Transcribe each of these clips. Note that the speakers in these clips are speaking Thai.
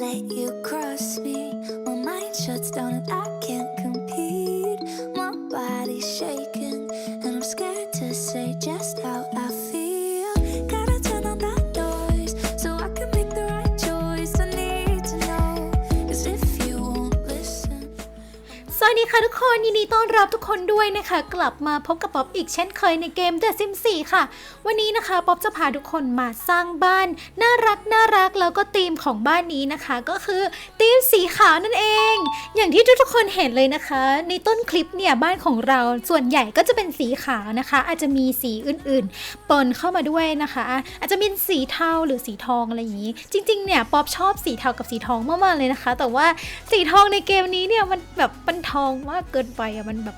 let you cross me. My mind shuts down and I can't ค่ะทุกคนยินดีต้อนรับทุกคนด้วยนะคะ กลับมาพบกับป๊อปอีกเช่นเคยในเกม The Sims 4 ค่ะ วันนี้นะคะป๊อปจะพาทุกคนมาสร้างบ้าน น่ารักน่ารักแล้วก็ธีมของบ้านนี้นะคะ ก็คือธีมสีขาวนั่นเอง อย่างที่ทุกๆคนเห็นเลยนะคะ ในต้นคลิปเนี่ยบ้านของเราส่วนใหญ่ก็จะเป็นสีขาวนะคะ อาจจะมีสีอื่นๆ ปนเข้ามาด้วยนะคะ อาจจะเป็นสีเทาหรือสีทองอะไรอย่างนี้ จริง ๆ เนี่ยป๊อปชอบสีเทากับสีทองมากๆเลยนะคะ แต่ว่าสีทองในเกมนี้เนี่ยมันแบบมันทองมากเกินไปอะมันแบบ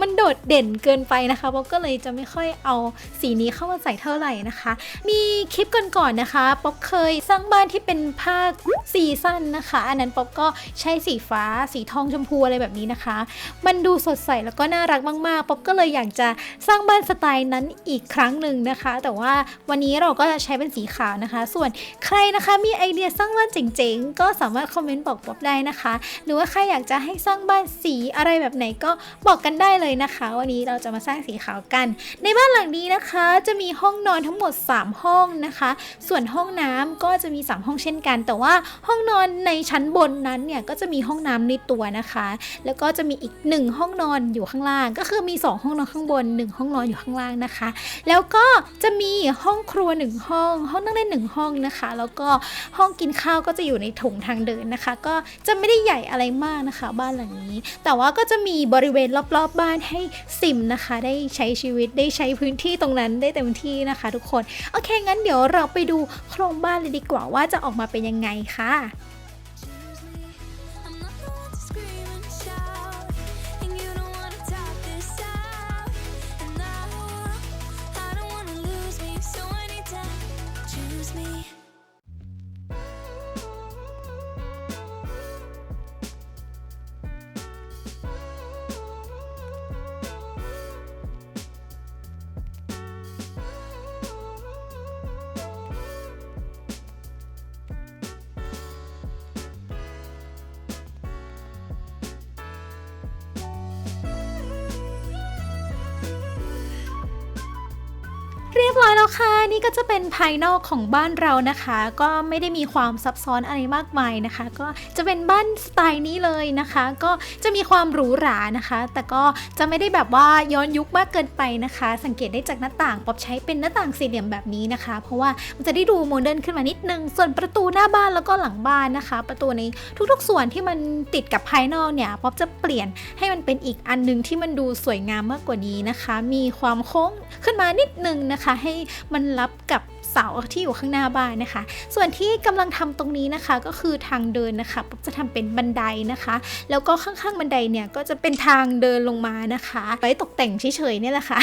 มันโดดเด่นเกินไปนะคะป๊อปก็เลยจะไม่ค่อยเอาสีนี้เข้ามาใส่เท่าไหร่นะคะ มีคลิปก่อนๆนะคะป๊อปเคยสร้างบ้านที่เป็นภาคซีซั่นนะคะ อันนั้นป๊อปก็ใช้สีฟ้าสีทองชมพูอะไรแบบนี้นะคะ มันดูสดใสแล้วก็น่ารักมากๆป๊อปก็เลยอยากจะสร้างบ้านสไตล์นั้นอีกครั้งหนึ่งนะคะ แต่ว่าวันนี้เราก็จะใช้เป็นสีขาวนะคะ ส่วนใครนะคะมีไอเดียสร้างบ้านเจ๋งๆ ก็สามารถคอมเมนต์บอกป๊อปได้นะคะ หรือว่าใครอยากจะให้สร้างบ้านสีอะไรแบบไหนก็บอกกันได้เลยนะคะ วันนี้เราจะมาสร้างสีขาวกัน ในบ้านหลังนี้นะคะ จะมีห้องนอนทั้งหมด 3 ห้องนะคะ ส่วนห้องน้ำก็จะมี 3 ห้องเช่นกัน แต่ว่าห้องนอนในชั้นบนนั้นเนี่ยก็จะมีห้องน้ำในตัวนะคะ แล้วก็จะมีอีก 1 ห้องนอนอยู่ข้างล่าง ก็คือมี 2 ห้องนอนข้างบน 1 ห้องนอนอยู่ข้างล่างนะคะ แล้วก็จะมีห้องครัว 1 ห้อง ห้องนั่งเล่น1ห้องนะคะ แล้วก็ห้องกินข้าวก็จะอยู่ในถุงทางเดินนะคะ ก็จะไม่ได้ใหญ่อะไรมากนะคะ บ้านหลังนี้ แต่ว่าก็จะมีบริเวณรอบๆบ้านให้ซิมนะคะ ได้ใช้ชีวิตได้ใช้พื้นที่ตรงนั้นได้เต็มที่นะคะ ทุกคน โอเคงั้นเดี๋ยวเราไปดูโครงบ้านเลยดีกว่าว่าจะออกมาเป็นยังไงค่ะ ภายนอกของบ้านเรานะคะ ก็ไม่ได้มีความซับซ้อนอะไรมากมายนะคะ ก็จะเป็นบ้านสไตล์นี้เลยนะคะ ก็จะมีความหรูหรานะคะ แต่ก็จะไม่ได้แบบว่าย้อนยุคมากเกินไปนะคะ สังเกตได้จากหน้าต่างป๊อบใช้เป็นหน้าต่างสี่เหลี่ยมแบบนี้นะคะ เพราะว่ามันจะได้ดูโมเดิร์นขึ้นมานิดนึง ส่วนประตูหน้าบ้านแล้วก็หลังบ้านนะคะ ประตูในทุกๆส่วนที่มันติดกับภายนอกเนี่ยป๊อบจะเปลี่ยนให้มันเป็นอีกอันหนึงที่มันดูสวยงามมากกว่านี้นะคะ มีความโค้งขึ้นมานิดนึงนะคะ ให้มันรับกับ เสาที่อยู่ข้างหน้าบ้านนะคะ ส่วนที่กำลังทำตรงนี้นะคะก็คือทางเดินนะคะป๊อบจะทำเป็นบันไดนะคะ แล้วก็ข้างๆบันไดเนี่ยก็จะเป็นทางเดินลงมานะคะ ไว้ตกแต่งเฉยๆเนี่ยแหละค่ะ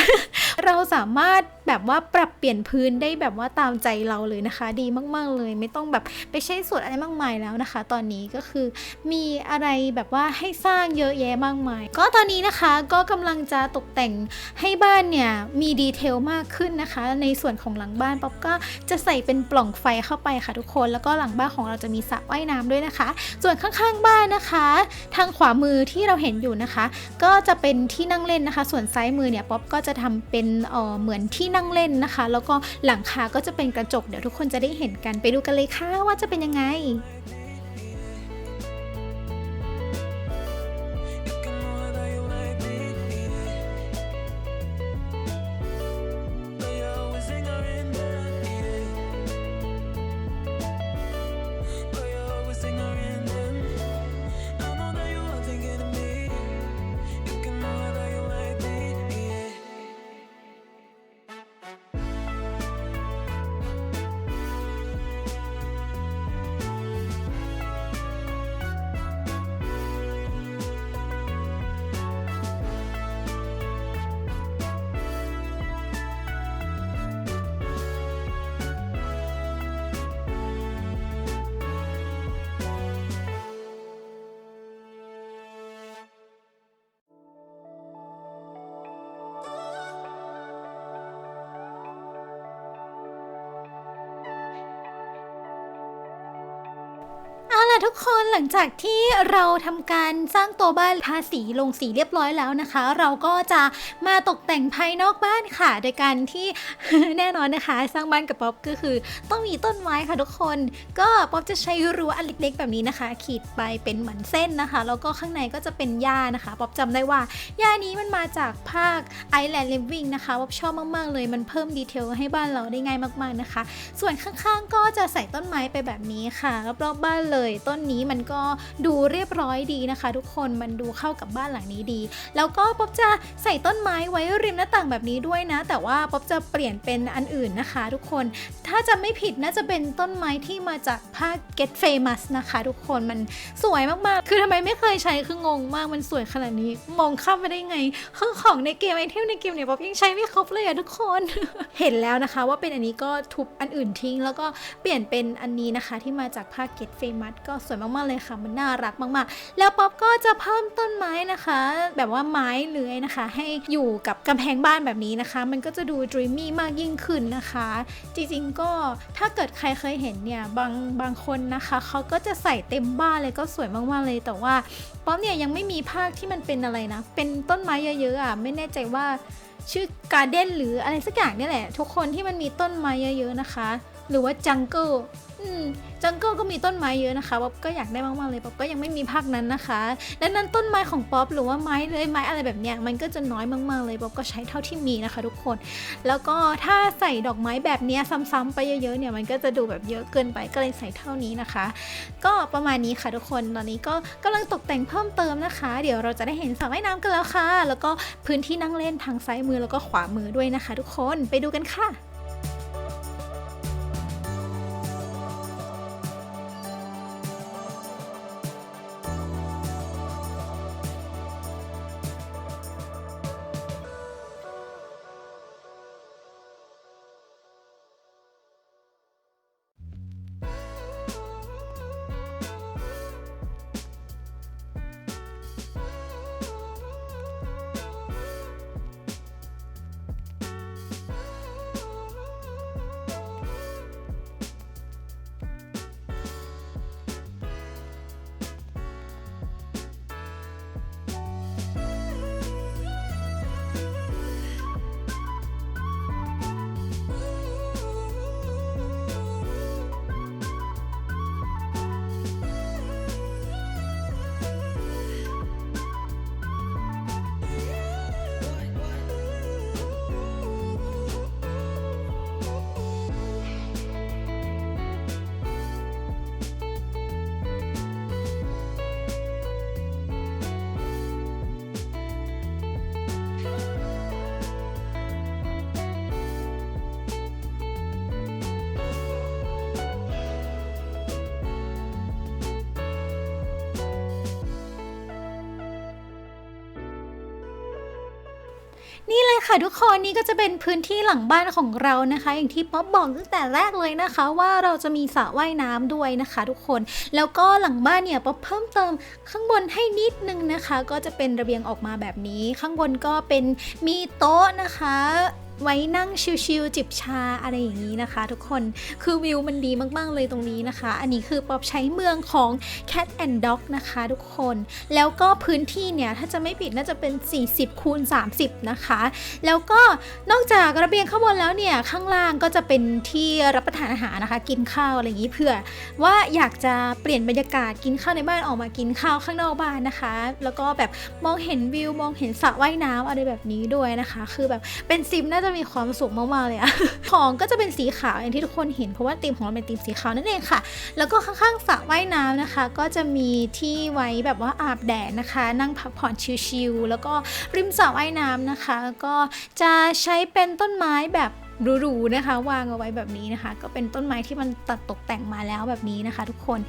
เราสามารถแบบว่าปรับเปลี่ยนพื้นได้แบบว่าตามใจเราเลยนะคะ ดีมากๆเลย ไม่ต้องแบบไปใช้ส่วนอะไรมากมายแล้วนะคะ ตอนนี้ก็คือมีอะไรแบบว่าให้สร้างเยอะแยะมากมาย ก็ตอนนี้นะคะก็กำลังจะตกแต่งให้บ้านเนี่ยมีดีเทลมากขึ้นนะคะ ในส่วนของหลังบ้านป๊อปก็จะใส่เป็นปล่องไฟเข้าไปค่ะทุกคน แล้วก็หลังบ้านของเราจะมีสระว่ายน้ำด้วยนะคะ ส่วนข้างๆบ้านนะคะ ทางขวามือที่เราเห็นอยู่นะคะ ก็จะเป็นที่นั่งเล่นนะคะ ส่วนซ้ายมือเนี่ยป๊อปก็จะทำเป็นเอ่อเหมือนที่นั่งเล่นนะคะ แล้วก็หลังคาก็จะเป็นกระจกเดี๋ยวทุกคนจะได้เห็นกันไปดูกันเลยค่ะว่าจะเป็นยังไง ทุกคนหลังจากที่เราทำการสร้างตัวบ้านทาสีลงสีเรียบร้อยแล้วนะคะ เราก็จะมาตกแต่งภายนอกบ้านค่ะ โดยการที่แน่นอนนะคะ สร้างบ้านกับป๊อปก็คือ ต้องมีต้นไม้ค่ะทุกคน ก็ป๊อปจะใช้รั้วอันเล็กๆ แบบนี้นะคะ ขีดไปเป็นเหมือนเส้นนะคะ แล้วก็ข้างในก็จะเป็นหญ้านะคะป๊อปจำได้ว่าหญ้านี้มันมาจากภาค Island Living นะคะป๊อปชอบมากๆ เลยมันเพิ่มดีเทลให้บ้านเราได้ง่ายมากๆนะคะ ส่วนข้างๆก็จะใส่ต้นไม้ไปแบบนี้ค่ะรอบๆบ้านเลยต้นนี้มันก็ดูเรียบร้อยดีนะคะ ทุกคนมันดูเข้ากับบ้านหลังนี้ดี แล้วก็ป๊อปจะใส่ต้นไม้ไว้ริมหน้าต่างแบบนี้ด้วยนะ แต่ว่าป๊อปจะเปลี่ยนเป็นอันอื่นนะคะ ทุกคน ถ้าจะไม่ผิดน่าจะเป็นต้นไม้ที่มาจากภาค Get Famous นะคะ ทุกคนมันสวยมากๆ คือทำไมไม่เคยใช้คืองงมากมันสวยขนาดนี้มองข้ามไปได้ไงคือของในเกมไอเทมในเกมเนี่ยป๊อปยังใช้ไม่ครบเลยอะทุกคน เห็นแล้วนะคะ ว่าเป็นอันนี้ก็ทุบอันอื่นทิ้ง แล้วก็เปลี่ยนเป็นอันนี้นะคะ ที่มาจากภาค Get Famous ก็สวยมากๆเลยค่ะ มันน่ารักมากๆ แล้วป๊อปก็จะเพิ่มต้นไม้นะคะ แบบว่าไม้เลื้อยนะคะ ให้อยู่กับกำแพงบ้านแบบนี้นะคะ มันก็จะดู dreamy มากยิ่งขึ้นนะคะ จริงๆก็ถ้าเกิดใครเคยเห็นเนี่ยบางบางคนนะคะเขาก็จะใส่เต็มบ้านเลยก็สวยมากๆเลยแต่ว่าป๊อปเนี่ยยังไม่มีภาคที่มันเป็นอะไรนะ เป็นต้นไม้เยอะๆอะไม่แน่ใจว่าชื่อการ์เด้นหรืออะไรสักอย่างนี่แหละ ทุกคนที่มันมีต้นไม้เยอะๆนะคะ หรือว่าจังเกิลจังเกิลก็มีต้นไม้เยอะนะคะป๊อปก็อยากได้มากๆเลยป๊อปก็ยังไม่มีภาคนั้นนะคะดังนั้นต้นไม้ของป๊อปหรือว่าไม้เลยไม้อะไรแบบเนี้ยมันก็จะน้อยมากๆเลยป๊อปก็ใช้เท่าที่มีนะคะ ทุกคน แล้วก็ถ้าใส่ดอกไม้แบบเนี้ยซ้ำๆไปเยอะๆเนี่ยมันก็จะดูแบบเยอะเกินไปก็เลยใส่เท่านี้นะคะ ก็ประมาณนี้ค่ะทุกคนตอนนี้ก็กำลังตกแต่งเพิ่มเติมนะคะ เดี๋ยวเราจะได้เห็นสระว่ายน้ำกันแล้วค่ะ แล้วก็พื้นที่นั่งเล่นทางซ้ายมือแล้วก็ขวามือด้วยนะคะ ทุกคนไปดูกันค่ะ ค่ะทุกคนนี่ก็จะเป็นพื้นที่หลังบ้านของเรานะคะ อย่างที่ป๊อปบอกตั้งแต่แรกเลยนะคะ ว่าเราจะมีสระว่ายน้ำด้วยนะคะ ทุกคนแล้วก็หลังบ้านเนี่ยป๊อปเพิ่มเติมข้างบนให้นิดนึงนะคะ ก็จะเป็นระเบียงออกมาแบบนี้ ข้างบนก็เป็นมีโต๊ะนะคะ ไว้นั่งชิลๆจิบชาอะไรอย่างนี้นะคะ ทุกคนคือวิวมันดีมากๆเลยตรงนี้นะคะ อันนี้คือป๊อปใช้เมืองของ Cat and Dog นะคะ ทุกคน แล้วก็พื้นที่เนี่ย ถ้าจะไม่ผิดน่าจะเป็น 40คูณ30 นะคะ แล้วก็นอกจากระเบียงข้างบนแล้วเนี่ย ข้างล่างก็จะเป็นที่รับประทานอาหารนะคะ กินข้าวอะไรอย่างนี้เผื่อ ว่าอยากจะเปลี่ยนบรรยากาศกินข้าวในบ้านออกมากินข้าวข้างนอกบ้านนะคะ แล้วก็แบบมองเห็นวิวมองเห็นสระว่ายน้ำอะไรแบบนี้ด้วยนะคะ คือแบบเป็นซิมน่าจะมีความสุขมากๆเลยอะของก็จะเป็นสีขาวอย่างที่ทุกคนเห็นเพราะว่าธีมของเราเป็นธีมสีขาวนั่นเองค่ะ แล้วก็ข้างๆสระว่ายน้ำนะคะ ก็จะมีที่ไว้แบบว่าอาบแดดนะคะ นั่งพักผ่อนชิลๆแล้วก็ริมสระว่ายน้ำนะคะ ก็จะใช้เป็นต้นไม้แบบหรูๆนะคะ วางเอาไว้แบบนี้นะคะ ก็เป็นต้นไม้ที่มันตัดตกแต่งมาแล้วแบบนี้นะคะ ทุกคน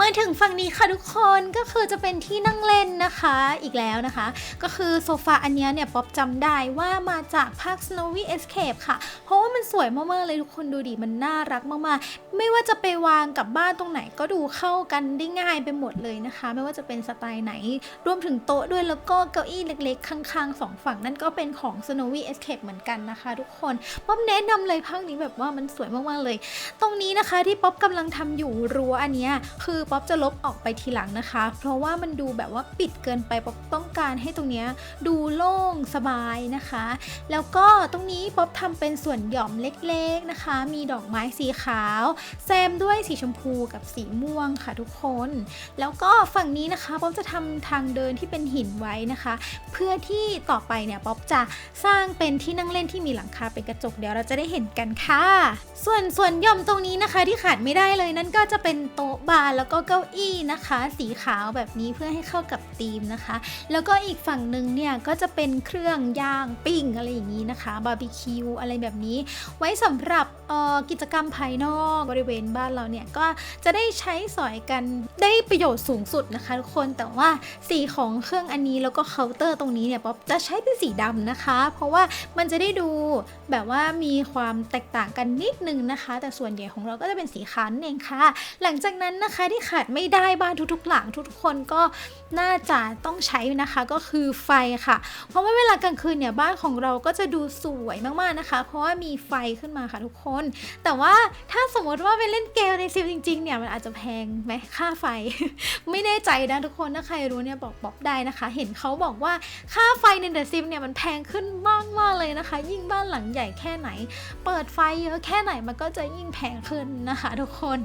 มาถึงฝั่งนี้ค่ะทุกคนก็คือจะเป็นที่นั่งเล่นนะคะอีกแล้วนะคะ ก็คือโซฟาอันนี้เนี่ยป๊อปจำได้ว่ามาจากภาค Snowy Escape ค่ะ ว่ามันสวยมากๆเลยทุกคนดูดิมันน่ารักมากๆ ไม่ว่าจะไปวางกับบ้านตรงไหนก็ดูเข้ากันได้ง่ายไปหมดเลยนะคะ ไม่ว่าจะเป็นสไตล์ไหน รวมถึงโต๊ะด้วยแล้วก็เก้าอี้เล็กๆ ข้างๆสองฝั่งนั่นก็เป็นของ Snowy Escape เหมือนกันนะคะทุกคนป๊อปแนะนำเลยภาคนี้แบบว่ามันสวยมากๆเลย ตรงนี้นะคะที่ป๊อปกำลังทำอยู่รั้วอันนี้คือป๊อปจะลบออกไปทีหลังนะคะ เพราะว่ามันดูแบบว่าปิดเกินไปป๊อปต้องการให้ตรงนี้ดูโล่งสบายนะคะ แล้วก็ตรงนี้ป๊อปทำเป็นส่วนหย่อมเล็กๆนะคะ มีดอกไม้สีขาวแซมด้วยสีชมพูกับสีม่วงค่ะทุกคน แล้วก็ฝั่งนี้นะคะป๊อปจะทำทางเดินที่เป็นหินไว้นะคะ เพื่อที่ต่อไปเนี่ยป๊อปจะสร้างเป็นที่นั่งเล่นที่มีหลังคาเป็นกระจกเดี๋ยวเราจะได้เห็นกันค่ะ ส่วนส่วนย่อมตรงนี้นะคะที่ขาดไม่ได้เลยนั่นก็จะเป็นโต๊ะบาร์แล้วก็เก้าอี้นะคะ สีขาวแบบนี้เพื่อให้เข้ากับธีมนะคะ แล้วก็อีกฝั่งหนึ่งเนี่ยก็จะเป็นเครื่องย่างปิ้งอะไรอย่างนี้นะคะบาร์บีคิวอะไรแบบนี้ไว้สำหรับออกิจกรรมภายนอกบริเวณบ้านเราเนี่ยก็จะได้ใช้สอยกันได้ประโยชน์สูงสุดนะคะทุกคนแต่ว่าสีของเครื่องอันนี้แล้วก็เคาน์เตอร์ตรงนี้เนี่ยป๊อปจะใช้เป็นสีดำนะคะ เพราะว่ามันจะได้ดูแบบว่ามีความแตกต่างกันนิดนึงนะคะ แต่ส่วนใหญ่ของเราก็จะเป็นสีขาวนั่นเองค่ะ หลังจากนั้นนะคะที่ขาดไม่ได้บ้านทุกๆ หลังทุกๆคนก็น่าจะต้องใช้นะคะก็คือไฟค่ะ เพราะว่าเวลากลางคืนเนี่ยบ้านของเราก็จะดูสวยมากๆนะคะ เพราะว่ามีไฟขึ้นมาค่ะทุกคน แต่ว่าถ้าสมมติว่าไปเล่นเกมในซิมจริงๆเนี่ยมันอาจจะแพงไหมค่าไฟ ไม่แน่ใจนะทุกคนถ้าใครรู้เนี่ยบอกบอกได้นะคะ เห็นเขาบอกว่าค่าไฟในเดอะซิมเนี่ยมันแพงขึ้นมากมากเลยนะคะ ยิ่งบ้านหลังใหญ่แค่ไหน เปิดไฟเยอะแค่ไหนมันก็จะยิ่งแพงขึ้นนะคะทุกคน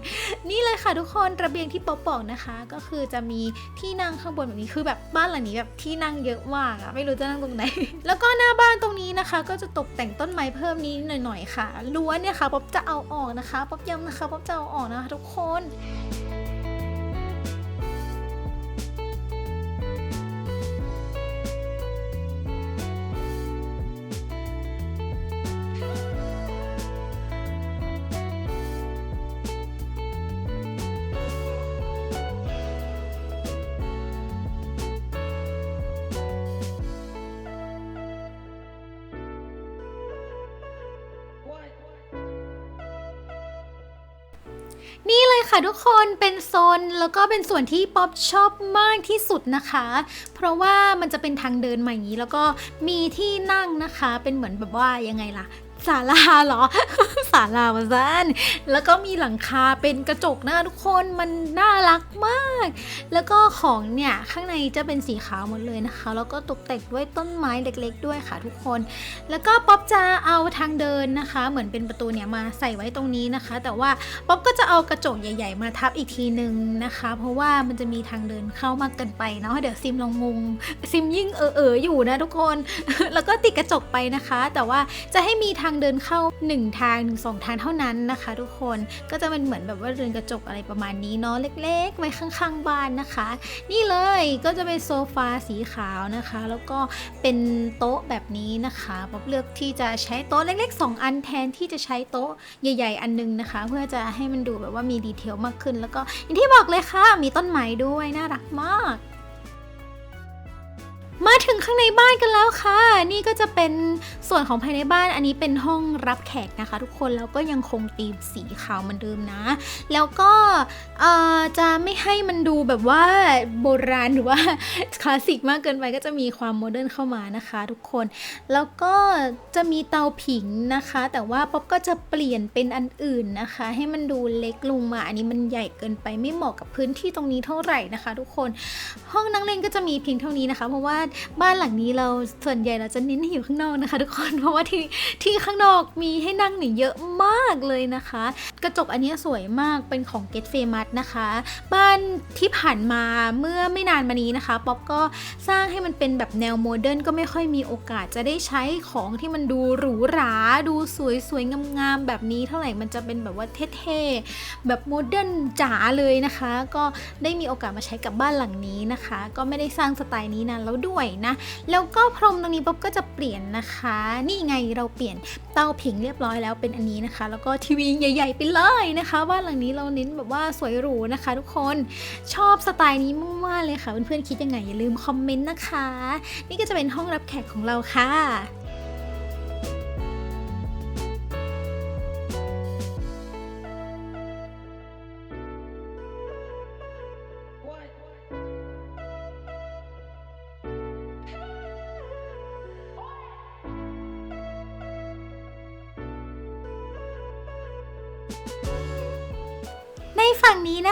นี่เลยค่ะทุกคนระเบียงที่ป๊อปบอกนะคะ ก็คือจะมีที่นั่งข้างบนแบบนี้คือแบบบ้านหลังนี้แบบที่นั่งเยอะมากอะไม่รู้จะนั่งตรงไหน แล้วก็หน้าบ้านตรงนี้นะคะ ก็จะตกแต่งต้นไม้เพิ่มนิดหน่อยๆค่ะล้วนเนี่ยค่ะป๊อบจะเอาออกนะคะป๊อบย้ำนะคะป๊อบจะเอาออกนะคะทุกคน ทุกคนเป็นโซนแล้วก็เป็นส่วนที่ป๊อปชอบมากที่สุดนะคะ เพราะว่ามันจะเป็นทางเดินมาอย่างนี้แล้วก็มีที่นั่งนะคะ เป็นเหมือนแบบว่ายังไงล่ะ ศาลาเหรอศาลาวาซานแล้วก็มีหลังคาเป็นกระจกนะทุกคนมันน่ารักมาก แล้วก็ของเนี่ยข้างในจะเป็นสีขาวหมดเลยนะคะ แล้วก็ตกแต่งด้วยต้นไม้เล็ก ๆ ด้วยค่ะทุกคน แล้วก็ป๊อปจะเอาทางเดินนะคะ เหมือนเป็นประตูเนี่ยมาใส่ไว้ตรงนี้นะคะ แต่ว่าป๊อปก็จะเอากระจกใหญ่ ๆ มาทับอีกทีหนึ่งนะคะ เพราะว่ามันจะมีทางเดินเข้ามากเกินไปเนาะเดี๋ยวซิมลงงงซิมยิ่งเออเออๆอยู่นะทุกคน แล้วก็ติดกระจกไปนะคะ แต่ว่าจะให้มีทางเดินเข้า 1 ทางหนึ่งสองทางเท่านั้นนะคะ ทุกคนก็จะเป็นเหมือนแบบว่าเรือนกระจกอะไรประมาณนี้เนาะเล็กๆไว้ข้างๆบ้านนะคะ นี่เลยก็จะเป็นโซฟาสีขาวนะคะ แล้วก็เป็นโต๊ะแบบนี้นะคะป๊อบเลือกที่จะใช้โต๊ะเล็ก ๆ 2 อันแทนที่จะใช้โต๊ะใหญ่ ๆ อันนึงนะคะ เพื่อจะให้มันดูแบบว่ามีดีเทลมากขึ้น แล้วก็อย่างที่บอกเลยค่ะมีต้นไม้ด้วยน่ารักมาก มาถึงข้างในบ้านกันแล้วค่ะ นี่ก็จะเป็นส่วนของภายในบ้านอันนี้เป็นห้องรับแขกนะคะ ทุกคนแล้วก็ยังคงธีมสีขาวเหมือนเดิมนะ แล้วก็จะไม่ให้มันดูแบบว่าโบราณหรือว่าคลาสสิกมากเกินไปก็จะมีความโมเดิร์นเข้ามานะคะ ทุกคน แล้วก็จะมีเตาผิงนะคะ แต่ว่าป๊อปก็จะเปลี่ยนเป็นอันอื่นนะคะ ให้มันดูเล็กลงมา อันนี้มันใหญ่เกินไปไม่เหมาะกับพื้นที่ตรงนี้เท่าไหร่นะคะ ทุกคน ห้องนั่งเล่นก็จะมีเพียงเท่านี้นะคะ เพราะว่าบ้านหลังนี้เราส่วนใหญ่เราจะเน้นอยู่ข้างนอกนะคะ ทุกคนเพราะว่าที่ที่ข้างนอกมีให้นั่งเนี่ยเยอะมากเลยนะคะ กระจกอันนี้สวยมากเป็นของ Get Famous นะคะ บ้านที่ผ่านมาเมื่อไม่นานมานี้นะคะป๊อปก็สร้างให้มันเป็นแบบแนวโมเดิร์นก็ไม่ค่อยมีโอกาสจะได้ใช้ของที่มันดูหรูหราดูสวยสวยๆงามๆแบบนี้เท่าไหร่มันจะเป็นแบบว่าเท่ๆแบบโมเดิร์นจ๋าเลยนะคะ ก็ได้มีโอกาสมาใช้กับบ้านหลังนี้นะคะ ก็ไม่ได้สร้างสไตล์นี้นานแล้วด้วยวยนะ แล้วก็พรมตรงนี้ป๊อบก็จะเปลี่ยนนะคะ นี่ไงเราเปลี่ยนเตาผิงเรียบร้อยแล้วเป็นอันนี้นะคะ แล้วก็ทีวีใหญ่ ๆ ไปเลยนะคะบ้านหลังนี้เราเน้นแบบว่าสวยหรูนะคะ ทุกคนชอบสไตล์นี้มากๆเลยค่ะเพื่อนๆคิดยังไงอย่าลืมคอมเมนต์นะคะ นี่ก็จะเป็นห้องรับแขกของเราค่ะ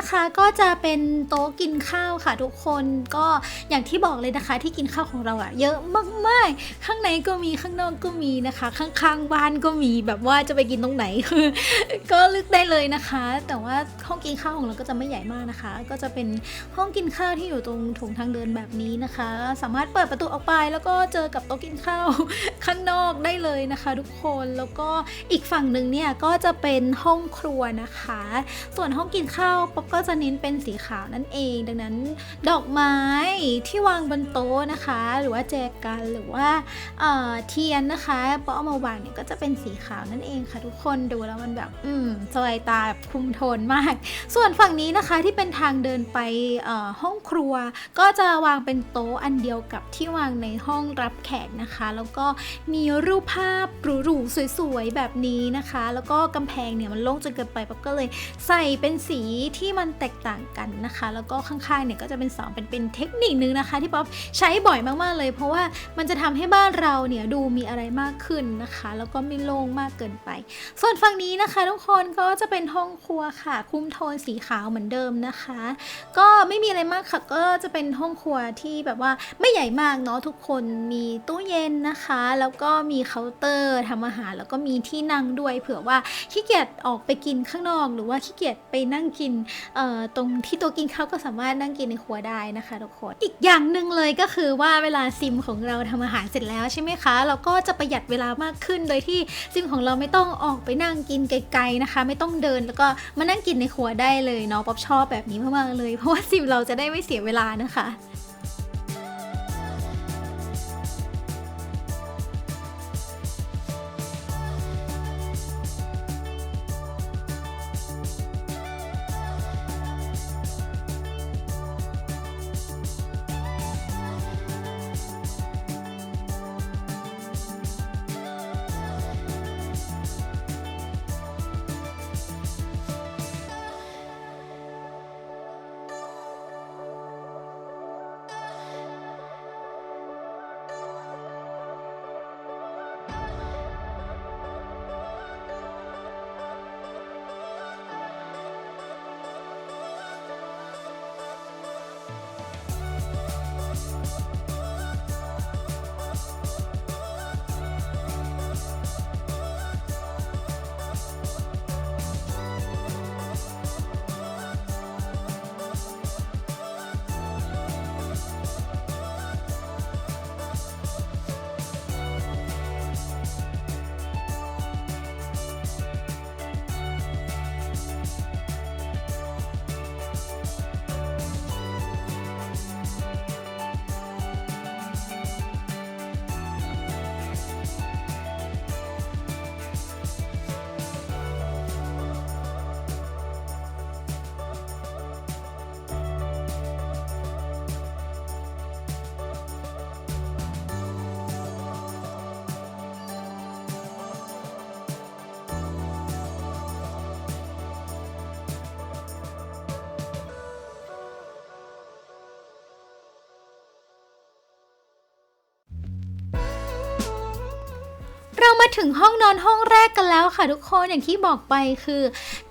นะคะก็จะเป็นโต๊ะกินข้าวค่ะทุกคนก็อย่างที่บอกเลยนะคะ ที่กินข้าวของเราอะเยอะมากๆ ข้างในก็มีข้างนอกก็มีนะคะ ข้างๆบ้านก็มีแบบว่าจะไปกินตรงไหนก็เลือกได้เลยนะคะ แต่ว่าห้องกินข้าวของเราก็จะไม่ใหญ่มากนะคะ ก็จะเป็นห้องกินข้าวที่อยู่ตรงถงทางเดินแบบนี้นะคะ สามารถเปิดประตูออกไปแล้วก็เจอกับโต๊ะกินข้าวข้างนอกได้เลยนะคะ ทุกคนแล้วก็อีกฝั่งหนึ่งเนี่ยก็จะเป็นห้องครัวนะคะ ส่วนห้องกินข้าวป๊อปก็็จะเน้นเป็นสีขาวนั่นเอง ดังนั้นดอกไม้ที่วางบนโต๊ะนะคะ หรือว่าแจกันหรือว่าเทียนนะคะป๊อปเอามาวางเนี่ยก็จะเป็นสีขาวนั่นเองค่ะ ทุกคนดูแล้วมันแบบอืมสบายตาแบบคุมโทนมาก ส่วนฝั่งนี้นะคะที่เป็นทางเดินไปห้องครัว ก็จะวางเป็นโต๊ะอันเดียวกับที่วางในห้องรับแขกนะคะ แล้วก็มีรูปภาพหรูๆสวยๆแบบนี้นะคะ แล้วก็กำแพงเนี่ยมันโล่งจนเกินไปป๊อก็เลยใส่เป็นสีที่มันแตกต่างกันนะคะ แล้วก็ข้างๆเนี่ยก็จะเป็นเสองเป็นเป็นเทคนิคนึงนะคะ ที่ป๊อปใช้บ่อยมากๆเลย เพราะว่ามันจะทำให้บ้านเราเนี่ยดูมีอะไรมากขึ้นนะคะ แล้วก็ไม่โล่งมากเกินไป ส่วนฝั่งนี้นะคะทุกคนก็จะเป็นห้องครัวค่ะ คุมโทนสีขาวเหมือนเดิมนะคะ ก็ไม่มีอะไรมากค่ะก็จะเป็นห้องครัวที่แบบว่าไม่ใหญ่มากเนาะทุกคนมีตู้เย็นนะคะ แล้วก็มีเคาน์เตอร์ทำอาหารแล้วก็มีที่นั่งด้วย เผื่อว่าขี้เกียจออกไปกินข้างนอก หรือว่าขี้เกียจไปนั่งกินตรงที่ตัวกินข้าวก็สามารถนั่งกินในครัวได้นะคะทุกคน อีกอย่างหนึ่งเลยก็คือว่าเวลาซิมของเราทำอาหารเสร็จแล้วใช่ไหมคะ เราก็จะประหยัดเวลามากขึ้นโดยที่ซิมของเราไม่ต้องออกไปนั่งกินไกลๆนะคะ ไม่ต้องเดินแล้วก็มานั่งกินในครัวได้เลยเนาะป๊อปชอบแบบนี้มากๆเลย เพราะว่าซิมเราจะได้ไม่เสียเวลานะคะ มาถึงห้องนอนห้องแรกกันแล้วค่ะทุกคนอย่างที่บอกไปคือ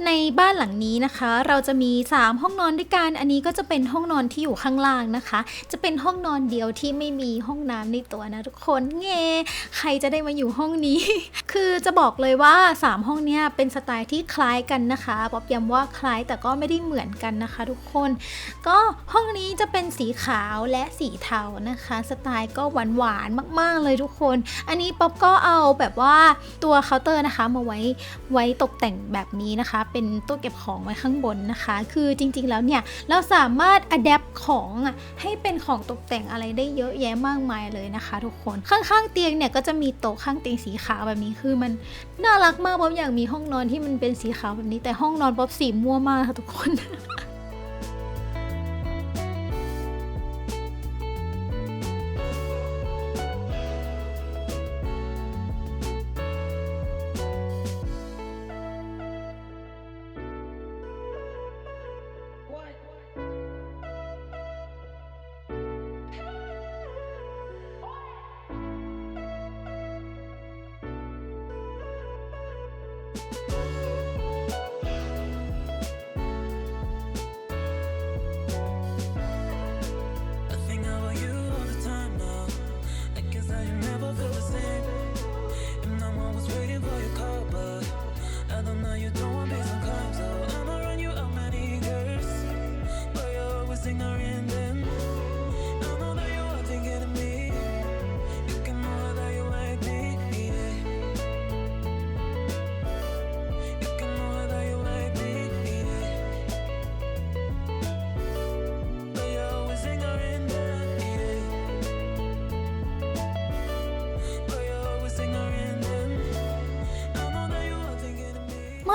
ในบ้านหลังนี้นะคะ เราจะมี 3 ห้องนอนด้วยกันอันนี้ก็จะเป็นห้องนอนที่อยู่ข้างล่างนะคะ จะเป็นห้องนอนเดียวที่ไม่มีห้องน้ำในตัวนะทุกคนเงใครจะได้มาอยู่ห้องนี้ คือจะบอกเลยว่า 3 ห้องเนี้ยเป็นสไตล์ที่คล้ายกันนะคะป๊อบย้ำว่าคล้ายแต่ก็ไม่ได้เหมือนกันนะคะ ทุกคน ก็ห้องนี้จะเป็นสีขาวและสีเทานะคะ สไตล์ก็หวานๆมาก ๆเลยทุกคน อันนี้ป๊อบก็เอาแบบว่าตัวเคาน์เตอร์นะคะมาไว้ไว้ตกแต่งแบบนี้นะคะ เป็นตู้เก็บของไว้ข้างบนนะคะ คือจริงๆแล้วเนี่ยเราสามารถอัดแอปของอะให้เป็นของตกแต่งอะไรได้เยอะแยะมากมายเลยนะคะ ทุกคนข้างๆเตียงเนี่ยก็จะมีโต๊ะข้างเตียงสีขาวแบบนี้คือมันน่ารักมากป๊อบอยากมีห้องนอนที่มันเป็นสีขาวแบบนี้แต่ห้องนอนป๊อบสีม่วงมากค่ะทุกคน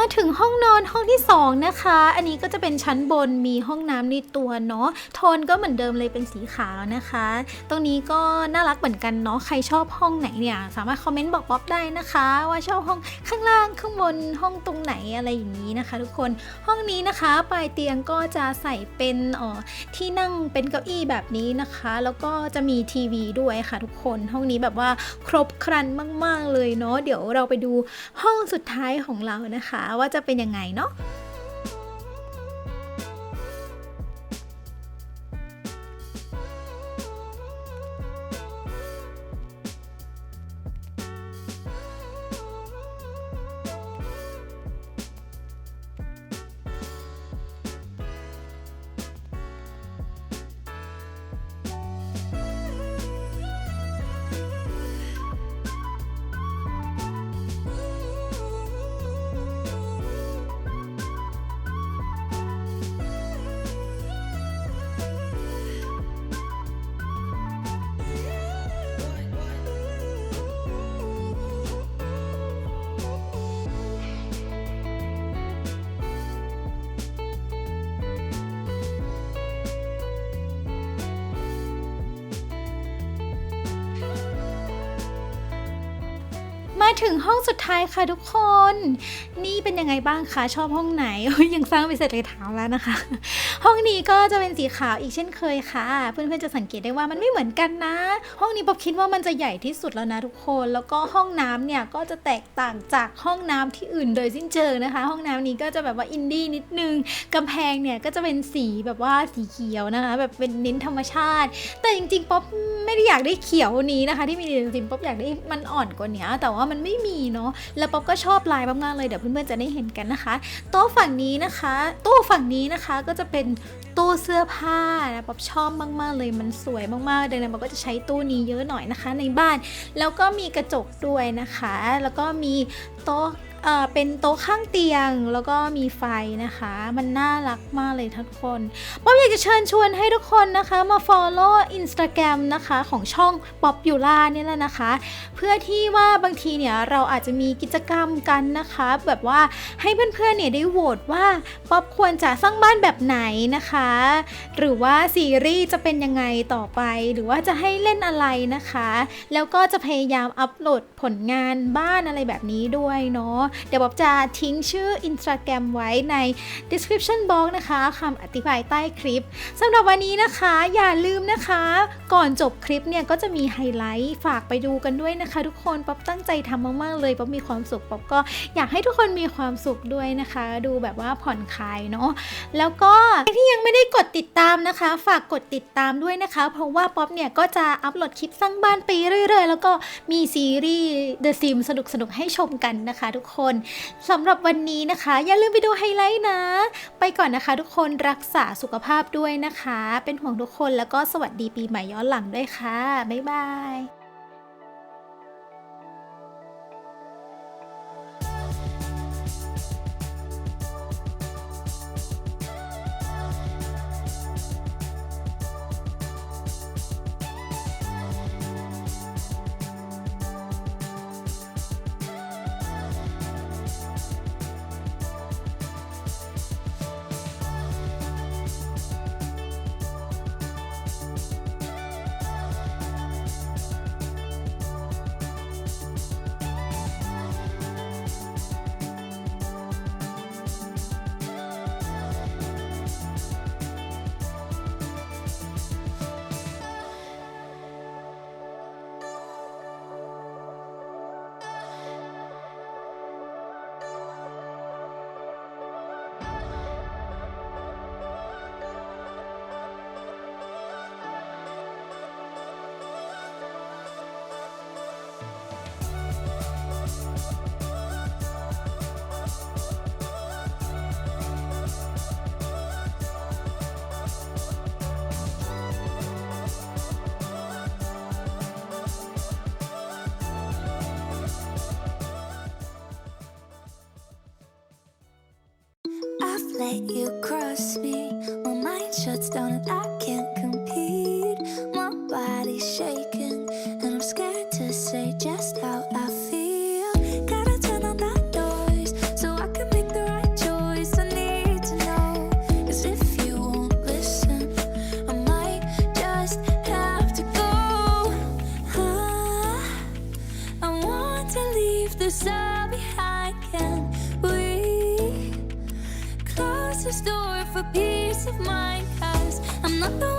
มาถึงห้องนอนห้องที่ 2 นะคะ อันนี้ก็จะเป็นชั้นบนมีห้องน้ำในตัวเนาะโทนก็เหมือนเดิมเลยเป็นสีขาวนะคะ ตรงนี้ก็น่ารักเหมือนกันเนาะใครชอบห้องไหนเนี่ยสามารถคอมเมนต์บอกป๊อปได้นะคะ ว่าชอบห้องข้างล่างข้างบนห้องตรงไหนอะไรอย่างนี้นะคะ ทุกคนห้องนี้นะคะปลายเตียงก็จะใส่เป็นอ่อที่นั่งเป็นเก้าอี้แบบนี้นะคะ แล้วก็จะมีทีวีด้วยค่ะทุกคนห้องนี้แบบว่าครบครันมาก ๆเลยเนาะเดี๋ยวเราไปดูห้องสุดท้ายของเรานะคะว่าจะเป็นยังไงเนาะ ถึงห้องสุดท้ายค่ะทุกค นนี่เป็นยังไงบ้างคะชอบห้องไหนยังสร้างไม่เสร็จเลยถามแล้วนะคะ ห้องนี้ก็จะเป็นสีขาวอีกเช่นเคยค่ะ เพื่อนๆจะสังเกตได้ว่ามันไม่เหมือนกันนะ ห้องนี้ป๊อบคิดว่ามันจะใหญ่ที่สุดแล้วนะทุกคน แล้วก็ห้องน้ำเนี่ยก็จะแตกต่างจากห้องน้ำที่อื่นโดยสิ้นเชิงนะคะ ห้องน้ำนี้ก็จะแบบว่าอินดี้นิดนึงกำแพงเนี่ยก็จะเป็นสีแบบว่าสีเขียวนะคะ แบบเป็นเน้นธรรมชาติ แต่จริงๆป๊อปไม่ได้อยากได้เขียวนี้นะคะ ที่มีจริงๆป๊อปอยากได้มันอ่อนกว่านี้แต่ว่ามันไม่มีเนาะแล้วป๊อปก็ชอบลายมากๆเลยเดี๋ยวเพื่อนๆจะได้เห็นกันนะคะ โต๊ะฝั่งนี้นะคะตู้ฝั่งนี้นะคะก็จะเป็นตู้เสื้อผ้านะป๊อบชอบมากๆเลยมันสวยมากๆดังนั้นป๊อก็จะใช้ตู้นี้เยอะหน่อยนะคะในบ้าน แล้วก็มีกระจกด้วยนะคะ แล้วก็มีโต๊ะ เอ่อเป็นโต๊ะข้างเตียงแล้วก็มีไฟนะคะ มันน่ารักมากเลยทุกคนป๊อปอยากจะเชิญชวนให้ทุกคนนะคะมา follow Instagram นะคะของช่อง Popular นี่ยแหละนะคะ เพื่อที่ว่าบางทีเนี่ยเราอาจจะมีกิจกรรมกันนะคะ แบบว่าให้เพื่อนๆเนี่ยได้โหวตว่าป๊อปควรจะสร้างบ้านแบบไหนนะคะ หรือว่าซีรีส์จะเป็นยังไงต่อไป หรือว่าจะให้เล่นอะไรนะคะ แล้วก็จะพยายามอัปโหลดผลงานบ้านอะไรแบบนี้ด้วยเนาะเดี๋ยวป๊อปจะทิ้งชื่อ Instagram ไว้ใน description box นะคะคำอธิบายใต้คลิปสำหรับวันนี้นะคะ อย่าลืมนะคะ ก่อนจบคลิปเนี่ยก็จะมีไฮไลท์ฝากไปดูกันด้วยนะคะ ทุกคนป๊อปตั้งใจทำมากๆเลยป๊อปมีความสุขป๊อปก็อยากให้ทุกคนมีความสุขด้วยนะคะ ดูแบบว่าผ่อนคลายเนาะแล้วก็ใครที่ยังไม่ได้กดติดตามนะคะ ฝากกดติดตามด้วยนะคะ เพราะว่าป๊อปเนี่ยก็จะอัปโหลดคลิปสร้างบ้านไปเรื่อยๆ แล้วก็มีซีรีส์ The Sims สนุกๆให้ชมกันนะคะ ทุกคนคนสำหรับวันนี้นะคะ อย่าลืมไปดูไฮไลท์นะ ไปก่อนนะคะทุกคนรักษาสุขภาพด้วยนะคะ เป็นห่วงทุกคนแล้วก็สวัสดีปีใหม่ย้อนหลังด้วยค่ะ บ๊ายบาย let you cross me. My mind shuts down and I can't. store for peace of mind. Cause I'm not the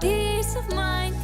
peace of mind.